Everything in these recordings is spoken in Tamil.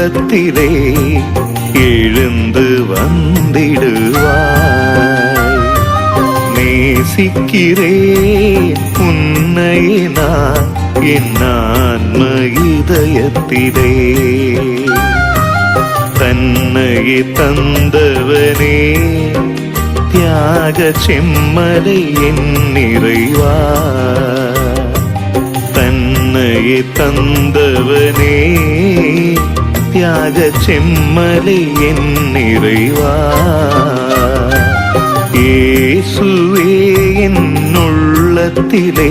உள்ளத்திலே எழுந்து வந்திடுவாய். நேசிக்கிறேன் உன்னை நான் என் ஆன்ம இதயத்திலே. தன்னையே தந்தவனே தியாக செம்மலை என் நிறைவா. தன்னையே தந்தவனே தியாக செம்மலை என் நிறைவா? ஏசுவே என் உள்ளத்திலே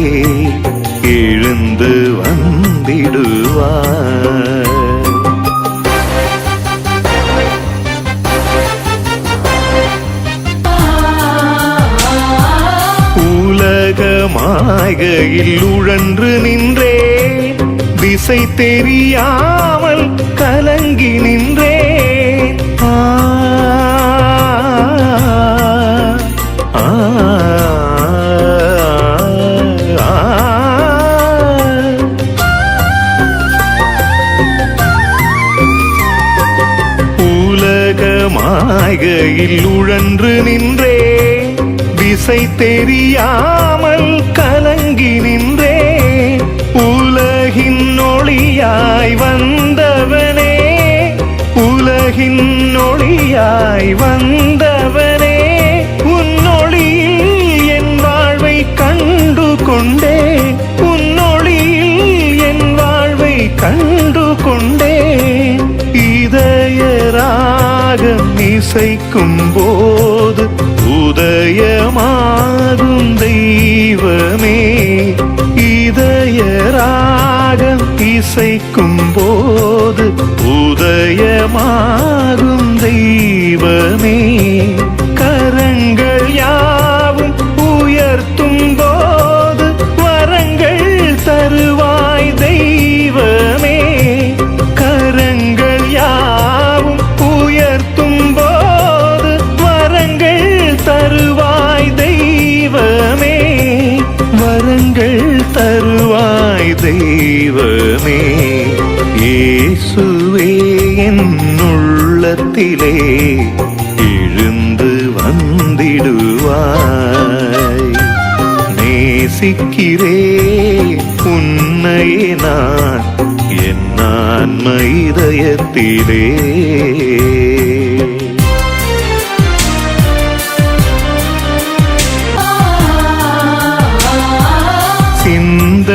எழுந்து வந்திடுவார் உலகமாகையில் உழன்று நின்றே திசை தெரியாமல் மாயையில் உழன்று நின்றே விசை தெரியாமல் கலங்கி நின்றே உலகின் ஒளியாய் வந்தவனே உலகின் ஒளியாய் வந்தவனே உன்னொளியில் என் வாழ்வை கண்டு கொண்டே இசைக்கும் போது உதயமாகும் தெய்வமே. இதய இசைக்கும் போது உதயமாகும் தெய்வமே இயேசுவே என் உள்ளத்திலே எழுந்து வந்திடுவாய். நேசிக்கிறே உன்னை நான் என் ஆன்ம இதயத்திலே.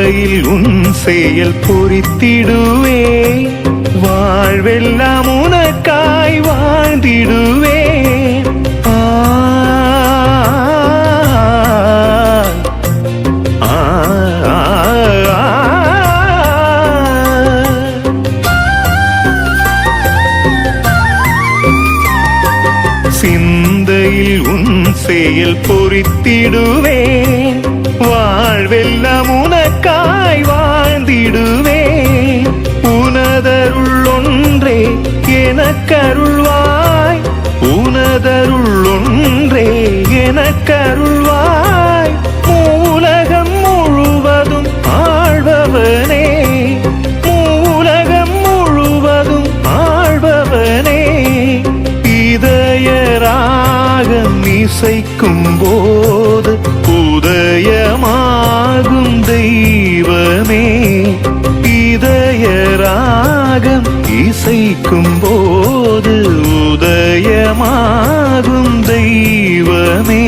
சிந்தையில் உன் செயல் பொறித்திடுவே. வாழ்வெல்லாம் உனக்காய் வாழ்ந்திடுவே. சிந்தையில் உன் செயல் பொறித்திடுவேன் வாழ்வெல்லாம் உனக்காய் வாழ்ந்திடுவே உனதருள் ஒன்றே எனக்கருள்வாய். உனதருள் ஒன்றே எனக்கருள்வாய். மூலகம் முழுவதும் ஆழ்பவனே. மூலகம் முழுவதும் ஆழ்பவனே. இதயராக இசைக்கும் போ இசைக்கும் போது உதயமாகும் தெய்வமே.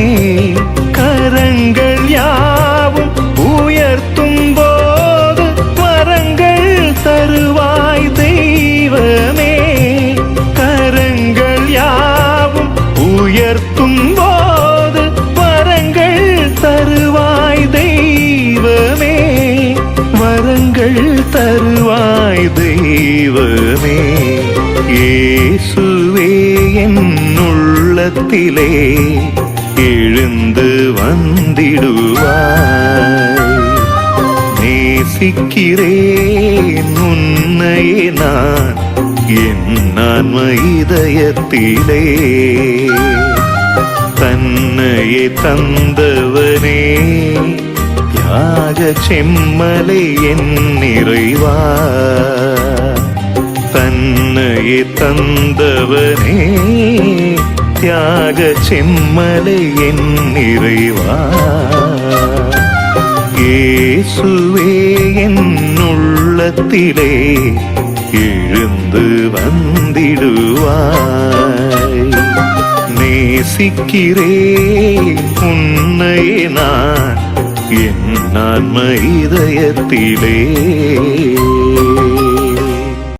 தருவாய் தெய்வமே. இயேசுவே என் உள்ளத்திலே எழுந்து வந்திடுவாய். நேசிக்கிறேன் உன்னை நான் என் இதயத்திலே. தன்னையே தந்தவனே ஆக செம்மலை என் நிறைவா? தன்னை தந்தவனே தியாக செம்மலை என் நிறைவா? இயேசுவே என்னுள்ளத்திலே எழுந்து வந்திடுவாய். நேசிக்கிறே உன்னை நான் என் ஆன்ம இதயத்திலே